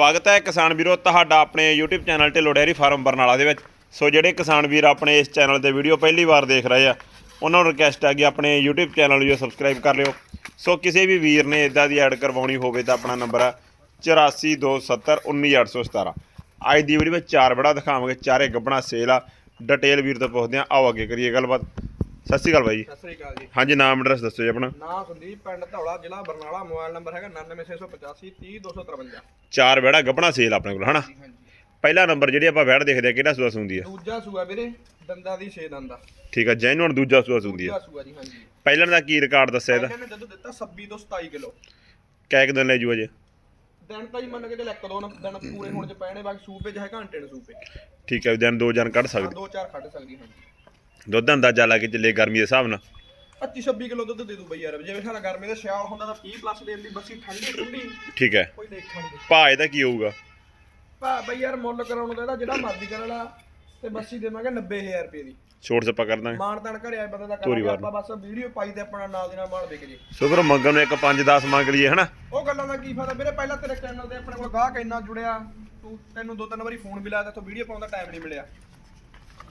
ਸਵਾਗਤ ਹੈ ਕਿਸਾਨ ਵੀਰੋ ਤੁਹਾਡਾ ਆਪਣੇ YouTube ਚੈਨਲ 'ਤੇ ਲੋਡੇਰੀ ਫਾਰਮ ਬਰਨਾਲਾ ਦੇ ਵਿੱਚ। ਸੋ ਜਿਹੜੇ ਕਿਸਾਨ ਵੀਰ ਆਪਣੇ ਇਸ ਚੈਨਲ ਤੇ ਵੀਡੀਓ ਪਹਿਲੀ ਵਾਰ ਦੇਖ ਰਹੇ ਆ, ਉਹਨਾਂ ਨੂੰ ਰਿਕਵੈਸਟ ਹੈ ਕਿ ਆਪਣੇ YouTube ਚੈਨਲ ਨੂੰ ਸਬਸਕ੍ਰਾਈਬ ਕਰ ਲਿਓ। ਸੋ ਕਿਸੇ ਵੀ ਵੀਰ ਨੇ ਇਦਾਂ ਦੀ ਐਡ ਕਰਵਾਉਣੀ ਹੋਵੇ ਤਾਂ ਆਪਣਾ ਨੰਬਰ ਹੈ 8427191817 ਅੱਜ ਦੀ ਵੀਡੀਓ ਵਿੱਚ ਚਾਰ ਬੜਾ ਦਿਖਾਵਾਂਗੇ, ਚਾਰੇ ਗੱਬਣਾ ਸੇਲ ਆ। ਡਿਟੇਲ ਵੀਰ ਤੋਂ ਪੁੱਛਦੇ ਆ ਆਓ ਅੱਗੇ ਕਰੀਏ ਗੱਲਬਾਤ। ਸਤਿ ਸ਼੍ਰੀ ਅਕਾਲ ਬਾਈ ਜੀ। ਸਤਿ ਸ੍ਰੀ ਅਕਾਲ ਜੀ। ਹਾਂਜੀ ਨਾਮ ਐਡਰੈਸ ਦੱਸੋ ਜੀ ਆਪਣਾ। ਨਾਂ ਸੰਦੀਪ ਪਿੰਡ ਧੌਲਾ ਜ਼ਿਲ੍ਹਾ ਬਰਨਾਲਾ ਮੋਬਾਈਲ ਨੰਬਰ ਹੈਗਾ 99685 30253 ਚਾਰ ਬੜਾ ਗੱਬਣਾ ਸੇਲ ਆਪਣੇ ਕੋਲ ਹਨਾ? ਜੀ ਹਾਂਜੀ। ਪਹਿਲਾ ਨੰਬਰ ਜਿਹੜੀ ਆਪਾਂ ਵੈੜ ਦੇਖਦੇ ਆ ਕਿਹੜਾ ਸੂਆ ਹੁੰਦੀ ਆ? ਦੂਜਾ ਸੂਆ ਵੀਰੇ ਦੰਦਾਂ ਦੀ 6 ਦੰਦ ਠੀਕ ਆ ਜੈਨੂਨ ਦੂਜਾ ਸੂਆ ਹੁੰਦੀ ਆ। ਦੂਜਾ ਸੂਆ ਜੀ ਹਾਂਜੀ। ਪਹਿਲਾਂ ਦਾ ਕੀ ਰਿਕਾਰਡ ਦੱਸਿਆ ਇਹਦਾ? ਇਹਨਾਂ ਜਦੋਂ ਦਿੱਤਾ 26 ਤੋਂ 27 ਕਿਲੋ। ਕੈਕ ਦਿਨ ਲੈ ਜੂ ਅਜੇ? ਦਿਨ ਤਾਂ ਹੀ ਮੰਨ ਕੇ ਚੱਲ ਇੱਕ ਦੋ ਨ- ਦਿਨ ਪੂਰੇ ਹੋਣ ਚ ਪੈਣੇ ਬਾਕੀ ਸੂਪੇ ਚ ਹੈ ਘੰਟੇ ਨੂੰ ਸੂਪੇ। ਠੀਕ ਹੈ ਵੀ ਦਿਨ ਦੋ ਜਨ ਕੱਢ ਸਕਦੇ। ਦੋ ਚਾਰ ਕੱਢ ਸਕਦੀ ਹਾਂਜੀ। ਦੁੱਧ ਦਾ ਅੰਦਾਜ਼ਾ ਲਾ ਕੇ ਚੱਲੇ ਗਰਮੀ ਦੇ ਹਿਸਾਬ ਨਾਲ। 25 26 ਕਿਲੋ ਦੁੱਧ ਦੇ ਦੂ ਬਈ ਯਾਰ। ਜਿਵੇਂ ਸਾਡਾ ਗਰਮੀ ਦੇ ਸਿਆਲ ਹੁੰਦਾ ਤਾਂ 30 ਪਲੱਸ ਦੀ ਬੱਸੀ ਠੰਡੀ ਠੰਡੀ। ਠੀਕ ਹੈ। ਕੋਈ ਦੇਖਾ ਨਹੀਂ ਭਾਅ ਇਹਦਾ ਕੀ ਹੋਊਗਾ? ਭਾ ਬਈ ਯਾਰ ਮੁੱਲ ਕਰਾਉਣ ਦਾ ਇਹਦਾ ਜਿਹੜਾ ਮਰਜ਼ੀ ਕਰਨ ਵਾਲਾ ਤੇ ਬੱਸੀ ਦੇਵਾਂਗੇ 90000 ਰੁਪਏ ਦੀ। ਛੋਟ ਸੱਪਾ ਕਰ ਦਾਂਗੇ। ਮਾਣ ਤਾਣ ਘਰੇ ਆਏ ਬੰਦੇ ਦਾ ਕਰਾਂਗੇ ਆਪਾਂ ਬਸ ਵੀਡੀਓ ਪਾਈ ਤੇ ਆਪਣਾ ਨਾਲ ਦੀ ਨਾਲ ਮਾਲ ਵਿਕ ਜੇ ਸੋ ਫਿਰ ਮੰਗਣ ਨੂੰ ਇੱਕ 5-10 ਮੰਗ ਲਈਏ ਹਨਾ? ਉਹ ਗੱਲਾਂ ਦਾ ਕੀ ਫਾਇਦਾ? ਵੀਰੇ ਪਹਿਲਾਂ ਤੇਰੇ ਚੈਨਲ ਤੇ ਆਪਣੇ ਕੋਲ ਗਾਹਕ ਇੰਨਾ ਜੁੜਿਆ ਤੂੰ ਤੈਨੂੰ ਦੋ ਤਿੰਨ ਵਾਰੀ ਫੋਨ ਵੀ ਲਾਇਆ ਤੇ ਤੂੰ ਵੀਡੀਓ ਪਾਉਣ ਦਾ ਟਾਈਮ ਨਹੀਂ ਮਿਲਿਆ।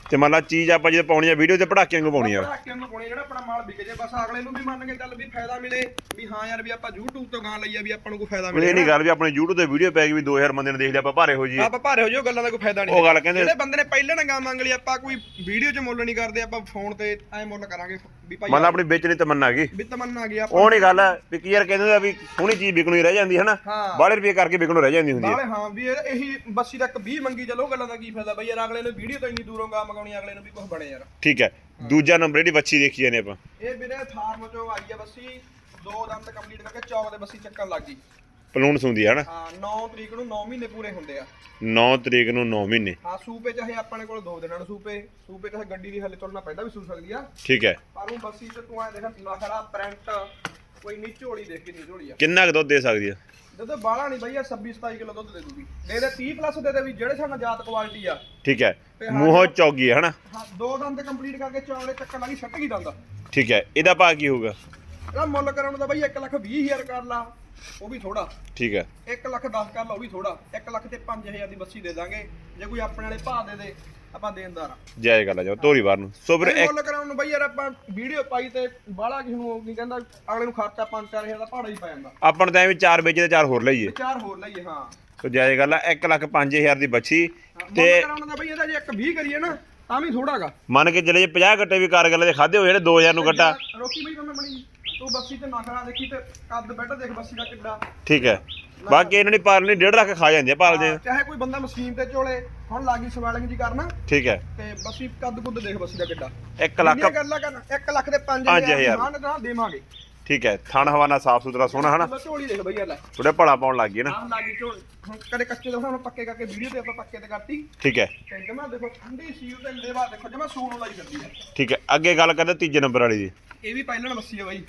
ਤੇ ਮੰਨ ਲਾ ਚੀਜ਼ ਆਪਾਂ ਜਦੋਂ ਪਾਉਣੀ ਆ ਵੀਡੀਓ ਤੇ ਪੜਾਕੇ ਵਾਂਗੂ ਪਾਉਣੀ ਆ ਪੜਾਕਿਆਂ ਨੂੰ ਪਾਉਣੀ ਜਿਹੜਾ ਆਪਣਾ ਮਾਲ ਵਿਕ ਜੇ ਬਸ ਅਗਲੇ ਨੂੰ ਵੀ ਮੰਨ ਕੇ ਚੱਲ ਵੀ ਫਾਇਦਾ ਮਿਲੇ ਵੀ ਹਾਂ ਯਾਰ ਵੀ ਆਪਾਂ YouTube ਤੋਂ ਗਾਂ ਲਈਆ ਵੀ ਆਪਾਂ ਨੂੰ ਕੋਈ ਫਾਇਦਾ ਇਹ ਮਿਲੇ ਨਹੀਂ ਗੱਲ ਵੀ ਆਪਣੇ YouTube ਤੇ ਵੀਡੀਓ ਪੈ ਗਈ ਵੀ 2000 ਬੰਦੇ ਨੇ ਦੇਖ ਲਿਆ ਆਪਾਂ ਭਾਰੇ ਹੋ ਜੀ ਆਪਾਂ ਭਾਰੇ ਹੋ ਜਿਓ ਗੱਲਾਂ ਦਾ ਕੋਈ ਫਾਇਦਾ ਨਹੀਂ। ਉਹ ਗੱਲ ਕਹਿੰਦੇ- ਜਿਹੜੇ ਬੰਦੇ ਨੇ ਪਹਿਲੇ ਨਾ ਗਾਂ ਮੰਗ ਲਈ ਆਪਾਂ ਕੋਈ ਵੀਡੀਓ 'ਚ ਮੁੱਲ ਨਹੀਂ ਕਰਦੇ ਆਪਾਂ ਫੋਨ ਤੇ ਐ ਮੁੱਲ ਕਰਾਂਗੇ ਵੀ ਭਾਈ ਮੰਨ ਲਾ ਆਪਣੀ ਵੇਚਣੀ ਤਮੰਨਾ ਗਈ ਵੀ ਤਮੰਨਾ ਗਿਆ ਆਪਾਂ ਉਹ ਨਹੀਂ ਗੱਲ ਵੀ ਕੀ ਯਾਰ ਕਹਿੰਦੇ ਆ ਵੀ ਸੋਹਣੀ ਚੀਜ਼ ਵਿਕਣੋਂ ਹੀ ਰਹਿ ਜਾਂਦੀ ਹੈ ਨਾ ਹਾਂ। ਬਾਹਲੇ ਰੁਪਏ ਕਰਕੇ ਵਿਕਣੋਂ ਰਹਿ ਜਾਂਦੀ ਹੁੰਦੀ ਹੈ ਨਾਲੇ ਹਾਂ ਵੀ ਇਹ- ਇਹੀ ਬੱਸੀ ਤੱਕ 20 ਮੰਗੀ ਚਲੋ ਗੱਲਾਂ ਦਾ ਕੀ ਫਾਇਦਾ ਬਈ ਯਾਰ ਅਗਲੇ ਨੂੰ ਵੀਡੀਓ ਤੋਂ ਇੰਨੀ ਦੂਰੋਂ ਗਾਂ ਮਗਾਉਣੀ ਅਗਲੇ ਨੂੰ ਵੀ ਕੁਝ ਬਣੇ ਯਾਰ। ਠੀਕ ਹੈ। ਦੂਜਾ ਨੰਬਰ ਜਿਹੜੀ ਬੱਚੀ ਦੇਖੀ ਜਾਂਦੇ ਆਪਾਂ। ਇਹ ਵੀਰੇ ਫਾਰਮ ਚੋਂ ਆਈ ਆ ਬੱਸੀ ਦੋ ਦੰਦ ਕੰਪਲੀਟ ਕਰਕੇ ਚੌਕ ਦੇ ਬੱਸੀ ਚੱਕਣ ਲੱਗ ਗਈ। ਪਲੂਣ ਹੁੰਦੀ ਹੈ ਹਨਾ ਹਾਂ 9 ਤਰੀਕ ਨੂੰ 9 ਮਹੀਨੇ ਪੂਰੇ ਹੁੰਦੇ ਆ। 9 ਤਰੀਕ ਨੂੰ 9 ਮਹੀਨੇ। ਹਾਂ ਸੂਪੇ ਚਾਹੇ ਆਪਣੇ ਕੋਲ ਦੋ ਦਿਨਾਂ ਨੂੰ ਸੂਪੇ ਸੂਪੇ ਚਾਹੇ ਗੱਡੀ ਦੀ ਹਲੇ ਤੁਰਨਾ ਪੈਂਦਾ ਵੀ ਸੂ ਸਕਦੀ ਆ। ਠੀਕ ਹੈ। ਪਰ ਉਹ ਬੱਸੀ ਚ ਤੂੰ ਐ ਦੇਖ ਨਖਰਾ ਪ੍ਰਿੰਟ ਕੋਈ ਨੀ ਝੋਲੀ ਦੇਖ ਕੇ ਨੀ ਝੋਲੀ ਆ। ਕਿੰਨਾ ਕੁ ਦੁੱਧ ਦੇ ਸਕਦੀ ਆ? ਜਦੋਂ ਬਾਲਾ ਨਹੀਂ ਬਈਆ 26 27 ਕਿਲੋ ਦੁੱਧ ਦੇ ਦੂਗੀ। ਦੇ ਦੇ 30 ਪਲੱਸ ਦੇ ਦੇ ਵੀ ਜਿਹੜੇ ਸਾਨੂੰ ਜਾਤ ਕੁਆਲਿਟੀ ਆ। ਠੀਕ ਹੈ। ਤੇ ਹਾਂ ਮੂੰਹੋਂ ਚੌਗੀ ਹੈ ਹਨਾ ਹਾਂ ਦੋ ਦੰਦ ਕੰਪਲੀਟ ਕਰਕੇ ਚੌਲੇ ਚੱਕਣ ਲੱਗੀ ਛੱਟ ਗਈ ਦੰਦ। ਠੀਕ ਹੈ। ਇਹਦਾ ਭਾਅ ਕੀ ਹੋਊਗਾ? ਇਹਦਾ ਮੁੱਲ ਕਰਾਉਣ ਦਾ ਬਈ 1 ਲੱਖ 20 ਹਜ਼ਾਰ ਕਰ ਲਾ। ਉਹ ਵੀ ਥੋੜਾ ਠੀਕ ਹੈ। 1 ਲੱਖ 10 ਕਰ ਲਾ ਉਹ ਵੀ ਥੋੜਾ 1 ਲੱਖ ਤੇ 5000 ਦੀ ਬੱਸੀ ਦੇ ਦਾਂਗੇ। ਜੇ ਕੋਈ ਆਪਣੇ ਵਾਲੇ ਭਾਅ ਦੇ ਦੇ ਆਪਾਂ ਦੇਣਦਾਰ ਆ ਜਾਇਜ਼ ਗੱਲ ਆ ਜਾਓ ਤੋਰੀ ਵਾਰ ਨੂੰ। ਸੋ ਫਿਰ ਇਹ ਇੱਕ ਮੁੱਲ ਕਰਾਉਣ ਨੂੰ ਬਈ ਯਾਰ ਆਪਾਂ ਵੀਡੀਓ ਪਾਈ ਤੇ ਬਾਹਲਾ ਕਿਸੇ ਨੂੰ ਨਹੀਂ ਕਹਿੰਦਾ ਅਗਲੇ ਨੂੰ ਖਰਚਾ 5-4000 ਦਾ ਭਾੜਾ ਹੀ ਪੈ ਜਾਂਦਾ। ਆਪਾਂ ਨੂੰ ਤਾਂ ਐਵੇਂ ਚਾਰ ਵੇਚੇ ਤੇ ਚਾਰ ਹੋਰ ਲਈਏ। ਚਾਰ ਹੋਰ ਲਈਏ ਹਾਂ। ਸੋ ਜਾਇਜ਼ ਗੱਲ ਆ 1 ਲੱਖ 5000 ਦੀ ਬੱਚੀ ਮੁੱਲ ਤੇ ਕਰਾਉਣ ਦਾ ਬਈ ਇਹਦਾ ਜੇ ਇੱਕ 20 ਕਰੀਏ ਨਾ ਤਾਂ ਵੀ ਥੋੜਾਗਾ ਮੰਨ ਕੇ ਚੱਲੇ ਜੇ 50 ਗੱਟੇ ਵੀ ਕਾਰ ਗੱਲੇ ਦੇ ਖਾਦੇ ਹੋਏ ਜਿਹੜੇ 2000 ਨੂੰ ਗੱਟਾ ਰੋਕੀ ਬਈ ਮੈਂ ਬਣੀ। ਤੂੰ ਬੱਸੀ ਤੇ ਨਾ ਖੜਾ ਦੇਖੀ ਤੇ ਕੱਦ ਬੈਠ ਦੇਖ ਬੱਸੀ ਦਾ ਕਿੱਡਾ। ਠੀਕ ਹੈ। ਬਾਕੀ ਇਹਨਾਂ ਦੀ ਪਾਲਣੀ ਡੇਢ ਲੱਖ ਖਾ ਜਾਂਦੀ ਆ ਪਾਲਦੇ ਹਾਂ, ਚਾਹੇ ਕੋਈ ਬੰਦਾ ਮਸ਼ੀਨ ਤੇ ਝੋਲੇ ਹੁਣ ਲਾਗੀ ਸਵਾਲਿੰਗ ਜੀ ਕਰਨਾ। ਠੀਕ ਹੈ। ਤੇ ਬੱਸੀ ਕੱਦ ਕੁੱਦ ਦੇਖ ਬੱਸੀ ਦਾ ਕਿੱਡਾ। 1 ਲੱਖ ਕਿੰਨੀਆਂ ਗੱਲਾਂ ਕਰਨਾ 1 ਲੱਖ ਦੇ 5000 ਪੰਜ ਹਜ਼ਾਰ। ਹਾਂ ਨਾ ਦੇਵਾਂਗੇ। ਠੀਕ ਹੈ ਥਣ ਹਵਾਨਾ ਸਾਫ਼ ਸੁਥਰਾ ਸੋਹਣਾ ਹਨਾ? ਝੋਲੀ ਦੇਖ ਬਈ ਲੈ ਥੋੜੇ ਭਲਾ ਪਾਉਣ ਲੱਗ ਗਏ ਨਾ। ਆਹ ਲਾਗੀ ਝੋਲ। ਹੁਣ ਕਦੇ ਕੱਚੇ ਦਾ ਹੁਣ ਪੱਕੇ ਕਰਕੇ ਵੀਡੀਓ ਤੇ ਆਪਾਂ ਪੱਕੇ ਤੇ ਕਰਤੀ। ਠੀਕ ਹੈ। ਤੇ ਜਮਾ ਦੇਖੋ ਠੰਡੀ ਸੀਲ ਤੇ ਲੇਵਾ ਦੇਖੋ ਜਮਾ ਸੂਣ ਲਾਈ ਜਾਂਦੀ ਹੈ। ਠੀਕ ਹੈ ਅੱਗੇ ਗੱਲ ਕਰਦੇ ਤੀਜੇ ਨੰਬਰ ਵਾਲੀ ਦੀ। ਇਹ ਵੀ ਪਹਿਲਾਂ ਮੱਸੀ ਹੈ ਬਾਈ।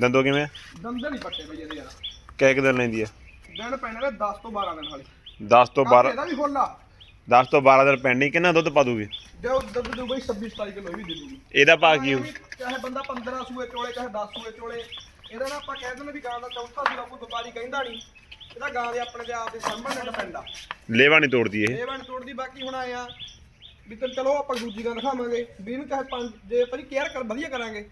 ਦੰਦੋ ਕਿਵੇਂ ਆ? ਦੰਦ ਨਹੀਂ ਪੱਟੇ ਬਈ ਇਹਦੇ ਯਾਰ। ਕਿਹ ਦਿਨ ਲੈਂਦੀ ਆ? ਦਿਨ ਪੈਣੇ ਨੇ 10 ਤੋਂ 12 ਦਿਨ ਹਾਲੇ। 10 ਤੋਂ 12 ਇਹਦਾ ਵੀ ਫੁੱਲ ਆ 10 ਤੋਂ 12 ਦਿਨ ਪੈਣੀ ਕਿੰਨਾ ਦੁੱਧ ਪਾ ਦੂਗੀ? ਜੋ ਦੁੱਧ ਦੂ ਬਈ 26 27 ਕਿਲੋ ਵੀ ਦੇ ਦੂਗੀ ਇਹਦਾ ਭਾਅ ਕੀ ਚਾਹੇ ਬੰਦਾ 15 ਸੂਏ ਚੋਲੇ ਚਾਹੇ 10 ਸੂਏ ਚੋਲੇ। ਇਹਦਾ ਨਾ ਆਪਾਂ ਕਹਿ ਦਿੰਦੇ ਵੀ ਗਾਂ ਦਾ ਚੌਥਾ ਸੂਆ ਕੋਈ ਵਪਾਰੀ ਕਹਿੰਦਾ ਨਹੀਂ। ਇਹਦਾ ਗਾਂ ਦੇ ਆਪਣੇ ਦੇ ਆਪ ਦੇ ਸਾਹਮਣੇ ਡਿਪੈਂਡ ਆ। ਲੇਵਾ ਨਹੀਂ ਤੋੜਦੀ ਇਹ। ਇਹ ਬਣ ਤੋੜਦੀ ਬਾਕੀ ਹੁਣ ਆਏ ਆ। ਵੀ ਚਲੋ ਆਪਾਂ ਦੂਜੀ ਗਾਂ ਦਿਖਾਵਾਂਗੇ। ਵੀ ਇਹਨੂੰ ਚਾਹੇ ਪੰਜ ਜੇ ਭਾਜੀ ਕੇਅਰ ਕਰ ਵਧੀਆ ਕਰਾਂਗੇ।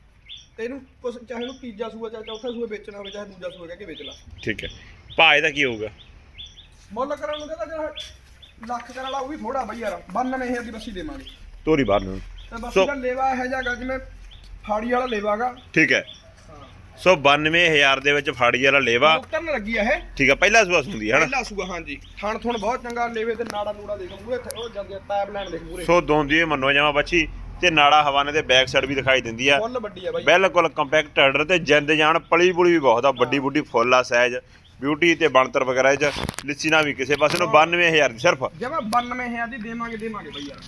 ਤੇ ਇਹਨੂੰ ਕੁਛ ਚਾਹੇ ਇਹਨੂੰ ਤੀਜਾ ਸੂਆ ਚਾਹੇ ਚੌਥਾ ਸੂਆ ਵੇਚਣਾ ਹੋਵੇ ਚਾਹੇ ਦੂਜਾ ਸੂਆ ਕਹਿ ਕੇ ਵੇਚ ਲਾ। ਠੀਕ ਹੈ। ਭਾਅ ਇਹਦਾ ਕੀ ਹੋਊਗਾ? ਮੁੱਲ ਕਰਾਂ ਨੂੰ ਕਹਿੰਦਾ ਜਿਹੜਾ ਲੱਖ ਕਰਨ ਵਾਲਾ ਉਹ ਵੀ ਥੋੜਾ ਬਈ ਯਾਰ 92000 ਦੀ ਬੱਸੀ ਦੇਵਾਂਗੇ। ਤੋਰੀ ਬਾਹਰ ਨੂੰ ਤੇ ਬੱਸੀ ਦਾ ਲੇਵਾ ਇਹੋ ਜਿਹਾ ਗਾ ਜਿਵੇਂ ਫਾੜੀ ਵਾਲਾ ਲੇਵਾਗਾ ਠੀਕ ਹੈ। ਸੋ 92000 ਦੇ ਵਿੱਚ ਫਾੜੀ ਵਾਲਾ ਲੇਵਾ। ਉਤਰਨ ਲੱਗੀ ਆ ਇਹ। ਠੀਕ ਹੈ ਪਹਿਲਾ ਸੂਆ ਹੁੰਦੀ ਹੈ ਹਨਾ? ਪਹਿਲਾ ਸੂਆ ਹਾਂਜੀ। ਥਣ ਥਣ ਬਹੁਤ ਚੰਗਾ ਲੇਵੇ ਤੇ ਨਾੜਾ ਨੂੜਾ ਦੇਖ ਮੂਰੇ ਉਹ ਜਾਂਦੇ ਆ ਟੈਬ ਲੈਣ ਦੇਖ ਮੂਰੇ ਸੋ ਦੋਂਦੀ ਮੰਨੋ ਜਾਵਾਂ ਬੱਚੀ। ਤੇ ਨਾੜਾ ਹਵਾਨੇ ਦੇ ਬੈਕ ਸਾਈਡ ਵੀ ਦਿਖਾਈ ਦਿੰਦੀ ਆ। ਫੁੱਲ ਵੱਡੀ ਆ ਬਾਈ। ਬਿਲਕੁਲ ਕੰਪੈਕਟ ਆਰਡਰ ਤੇ ਜਿੰਦ ਜਾਨ ਪਲੀ ਪੁਲੀ ਵੀ ਬਹੁਤ ਆ ਵੱਡੀ ਬੁੱਢੀ ਫੁੱਲ ਆ ਸਾਈਜ਼ ਬਿਊਟੀ ਤੇ ਬਣਤਰ ਵਗੈਰਾ ਚ ਲਿੱਸੀ ਨਾ ਵੀ ਕਿਸੇ ਪਾਸੇ ਨੂੰ 92000 ਦੀ ਸਿਰਫ। ਜਮਾ 92000 ਦੀ ਦੇਵਾਂਗੇ ਦੇਵਾਂਗੇ ਬਾਈ ਯਾਰ।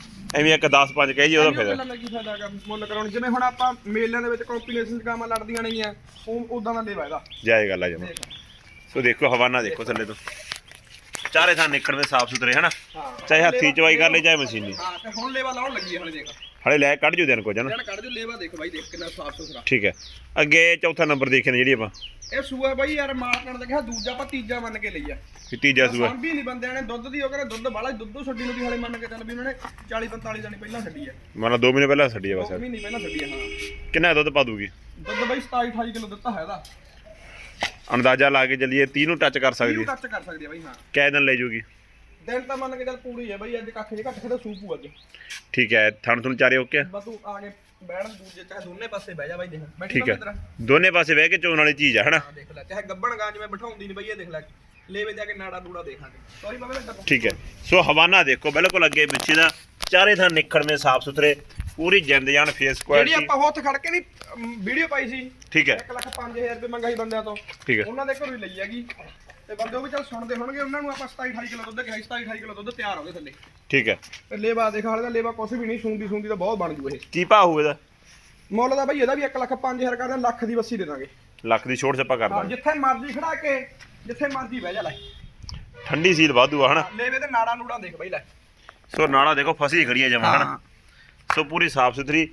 ਐਵੇਂ ਇੱਕ 10 5 ਕਹੀ ਜੀ ਉਹਦਾ ਫਾਇਦਾ। ਗੱਲਾਂ ਦਾ ਕੀ ਫਾਇਦਾ ਹੈਗਾ ਮੁੱਲ ਕਰਾਉਣ ਜਿਵੇਂ ਹੁਣ ਆਪਾਂ ਮੇਲਿਆਂ ਦੇ ਵਿੱਚ ਕੰਪੀਟੀਸ਼ਨ ਕਾਮਾਂ ਲੜਦੀਆਂ ਨੇਗੀਆਂ ਉਹ ਉਦਾਂ ਦਾ ਲੇਵਾ ਇਹਦਾ। ਜਾਏ ਗੱਲ ਆ ਜਮਾ। ਸੋ ਦੇਖੋ ਹਵਾਨਾ ਦੇਖੋ ਥੱਲੇ ਤੋਂ। ਚਾਰੇ ਥਾਂ ਨਿਕਲਵੇਂ ਸਾਫ਼ ਸੁਥਰੇ ਹਨਾ? ਚਾਹੇ ਹੱਥੀ ਚਵਾਈ ਕਰ ਲਈ ਚਾਹੇ ਮਸ਼ੀਨੀ। ਹਾਂ ਤੇ ਹੁਣ ਲੇਵਾ ਲਾਉਣ ਲੱਗੀ ਹਲੇ ਦੇਖ। ਹਲੇ ਲੈ ਕੱਢ ਜੂ ਦਿਨ ਕੁਝ ਨਾ ਜਣ ਕੱਢ ਜੋ ਲੇਵਾ ਦੇਖ ਬਾਈ ਦੇਖ ਕਿੰਨਾ ਸਾਫ਼ ਸੁਥਰਾ। ਠੀਕ ਹੈ। ਅੱਗੇ ਚੌਥਾ ਨੰਬਰ ਦੇਖੇ ਨੇ ਜਿਹੜੀ ਆਪਾਂ। ਇਹ ਸੂਆ ਬਾਈ ਯਾਰ ਮਾਰਕਣ ਦਾ ਕਿਹਾ ਦੂਜਾ ਆਪਾਂ ਤੀਜਾ ਮੰਨ ਕੇ ਲਈ ਆ ਵੀ ਤੀਜਾ ਸੂਆ। ਸਾਂਭੀ ਨਹੀਂ ਬੰਦਿਆਂ ਨੇ ਦੁੱਧ ਦੀ ਉਹ ਕਹਿੰਦੇ ਦੁੱਧ ਬਾਲਾ ਦੁੱਧੋ ਛੱਡੀ ਨੂੰ ਵੀ ਹਲੇ ਮੰਨ ਕੇ ਚੱਲ ਵੀ ਉਹਨਾਂ ਨੇ 40 45 ਦਿਨ ਪਹਿਲਾਂ ਛੱਡੀ ਆ ਮਾਨਾ 2 ਮਹੀਨੇ ਪਹਿਲਾਂ ਛੱਡੀ ਆ ਦੋ ਬਸ ਮਹੀਨੇ ਪਹਿਲਾਂ ਛੱਡੀ ਆ ਹਾਂ। ਕਿੰਨਾ ਦੁੱਧ ਪਾ ਦੂਗੀ? ਦੁੱਧ ਬਾਈ 27 28 ਕਿਲੋ ਦਿੱਤਾ ਹੈ ਇਹਦਾ। ਅੰਦਾਜ਼ਾ ਲਾ ਕੇ ਚੱਲੀਏ 30 ਨੂੰ ਟੱਚ ਕਰ ਸਕਦੀ ਇਹਨੂੰ ਹੈ ਟੱਚ ਕਰ ਸਕਦੀ ਆ ਬਾਈ ਹਾਂ। ਕਿੰਨੇ ਦਿਨ ਲੈ ਜੂਗੀ? ਦਿਨ ਤਾਂ ਮੰਨ ਕੇ ਚੱਲ ਪੂਰੀ ਹੈ ਬਾਈ ਅੱਜ ਕੱਖ ਜੇ ਘੱਟ ਖੜਾ ਸੂਪੂ ਅੱਜ ਠੀਕ ਹੈ ਥਣ ਥਣ ਚਾਰੇ ਓਕੇ? ਆ? ਬਸ ਤੂੰ ਆ ਕੇ ਬੈਠ ਦੂਜੇ ਚਾਹੇ ਦੋਨੇ ਪਾਸੇ ਬਹਿ ਜਾ ਬਾਈ ਦੇਖ। ਬੈਠੀ ਠੀਕ ਹੈ। ਦੋਨੇ ਪਾਸੇ ਬਹਿ ਕੇ ਚੋਣ ਵਾਲੀ ਚੀਜ਼ ਆ ਹਨਾ? ਹਾਂ ਦੇਖ ਲੈ ਚਾਹੇ ਗੱਬਣ ਗਾਂ ਜਿਵੇਂ ਬਿਠਾਉਂਦੀ ਨਹੀਂ ਬਈ ਇਹ ਦੇਖ ਲੈ। ਲੇਵੇ ਜਾ ਕੇ ਨਾੜਾ ਨੂੜਾ ਦੇਖਾਂਗੇ। ਸੌਰੀ ਬਾਬੇ ਲੱਗਾ ਠੀਕ ਹੈ। ਸੋ ਹਵਾਨਾ ਦੇਖੋ ਬਿਲਕੁਲ ਅੱਗੇ ਪਿੱਛੇ ਦਾ। ਚਾਰੇ ਥਾਂ ਨਿਖੜਵੇਂ ਸਾਫ਼ ਸੁਥਰੇ ਪੂਰੀ ਜਿੰਦ ਜਾਨ ਫੇਸ ਜਿਹੜੀ ਕੁਆਲਿਟੀ ਆਪਾਂ ਉੱਥੇ ਖੜ ਕੇ ਨਹੀਂ ਵੀਡੀਓ ਪਾਈ ਸੀ। ਠੀਕ ਹੈ। 1 ਲੱਖ 5000 ਰੁਪਏ ਮੰਗਾਈ ਬੰਦਿਆਂ ਤੋਂ। ਠੀਕ ਹੈ। ਉਹਨਾਂ ਦੇ ਘਰੋਂ ਹੀ ਲਈ ਹੈਗੀ। ਤੇ ਬੰਦੇ ਉਹ ਵੀ ਚੱਲ ਸੁਣਦੇ ਹੋਣਗੇ ਉਹਨਾਂ ਨੂੰ ਆਪਾਂ 27 28 ਕਿਲੋ ਦੁੱਧ ਕਿਹਾ 27 28 ਕਿਲੋ ਦੁੱਧ ਤਿਆਰ ਹੋ ਗਏ ਥੱਲੇ। ਠੀਕ ਹੈ। ਤੇ ਲੇਵਾ ਦੇਖ ਹਾਲੇ ਦਾ ਲੇਵਾ ਕੁਛ ਵੀ ਨਹੀਂ ਸੁੰਦੀ ਸੁੰਦੀ ਤਾਂ ਬਹੁਤ ਬਣ ਜੂ ਇਹ। ਕੀ ਭਾਅ ਹੋਊ ਇਹਦਾ? ਮੁੱਲ ਦਾ ਬਈ ਇਹਦਾ ਵੀ 1 ਲੱਖ 5000 ਕਰਦੇ ਲੱਖ ਦੀ ਵੱਸੀ ਦੇ ਦਾਂਗੇ। ਲੱਖ ਦੀ ਛੋਟ ਛੱਪਾ ਕਰ ਹਾਂ ਦਾਂਗੇ। ਜਿੱਥੇ ਮਰਜ਼ੀ ਖੜਾ ਕੇ ਜਿੱਥੇ ਮਰਜ਼ੀ ਬਹਿ ਜਾ ਲੈ। ਠੰਡੀ ਸੀਲ ਵਾਧੂ ਆ ਹਨਾ? ਲੇਵੇ ਤੇ ਨਾੜਾ ਨੂੜਾ ਦੇਖ ਬਈ ਲੈ। ਸੋ ਨਾਲਾ ਦੇਖੋ ਫਸੀ ਖੜੀ ਆ ਜਮਾ ਹਨਾ? ਸੋ ਪੂਰੀ ਸਾਫ਼ ਸੁਥਰੀ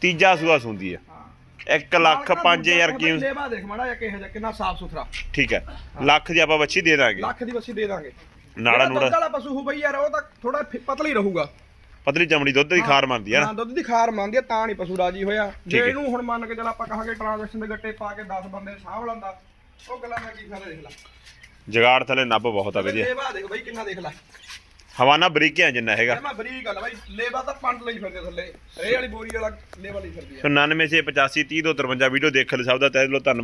ਤੀਜਾ ਸੂਆ ਸੁੰਦੀ ਆ। ਹਾਂ। 1 ਲੱਖ 5000 ਕੀ ਲੇਵਾ ਦੇਖ ਮਾੜਾ ਜਿਹਾ ਕਿਹੋ ਜਿਹਾ ਕਿੰਨਾ ਸਾਫ਼ ਸੁਥਰਾ। ਠੀਕ ਹੈ। ਲੱਖ ਦੀ ਆਪਾਂ ਬੱਚੀ ਦੇ ਦਾਂਗੇ। ਲੱਖ ਦੀ ਵੱਸੀ ਦੇ ਦਾਂਗੇ। ਨਾੜਾ ਜਿਹੜਾ ਦੁੱਧ ਨੂੜਾ ਵਾਲਾ ਪਸ਼ੂ ਹੋ ਬਈ ਯਾਰ ਉਹ ਤਾਂ ਥੋੜਾ ਪਤਲੀ ਰਹੂਗਾ। ਪਤਲੀ ਚਮੜੀ ਦੁੱਧ ਦੀ ਖਾਰ ਮੰਨਦੀ ਹਾਂ ਨਾ। ਦੁੱਧ ਦੀ ਖਾਰ ਮੰਨਦੀ ਆ ਤਾਂ ਨਹੀਂ ਪਸ਼ੂ ਰਾਜੀ ਹੋਇਆ। ਜੇ ਹੈ। ਇਹਨੂੰ ਹੁਣ ਮੰਨ ਕੇ ਚੱਲ ਆਪਾਂ ਕਹਾਂਗੇ ਟ੍ਰਾਂਜੈਕਸ਼ਨ ਦੇ ਗੱਟੇ ਪਾ ਕੇ 10 ਬੰਦੇ ਸਾਂਭ ਲੈਂਦਾ ਉਹ ਗੱਲਾਂ ਦਾ ਕੀ ਫਾਇਦਾ ਦੇਖ ਲੈ। ਜਗਾੜ ਥਲੇ ਨੱਬ ਬਹੁਤ ਆ ਵਧੀਆ। ਦੇਖ ਬਈ ਕਿੰਨਾ ਦੇਖ ਲੈ। ਹਵਾਨਾ ਬਰੀਕਿਆਂ ਜਿੰਨਾ ਹੈਗਾ। ਮੈਂ ਬਰੀਕ ਗੱਲ ਬਾਈ ਲੇਵਾ ਤਾਂ ਪੰਡ ਲਈ ਫਿਰਦੇ ਥੱਲੇ। ਰੇ ਵਾਲੀ ਬੋਰੀ ਵਾਲਾ ਲੇਵਾ ਲਈ ਫਿਰਦੀ ਆ। ਸੋ 99 ਸੇ 85 30 ਤੋਂ 53 ਵੀਡੀਓ ਦੇਖਣ ਸਭ ਦਾ ਤਹਿ ਦਿਲੋਂ ਧੰਨਵਾਦ।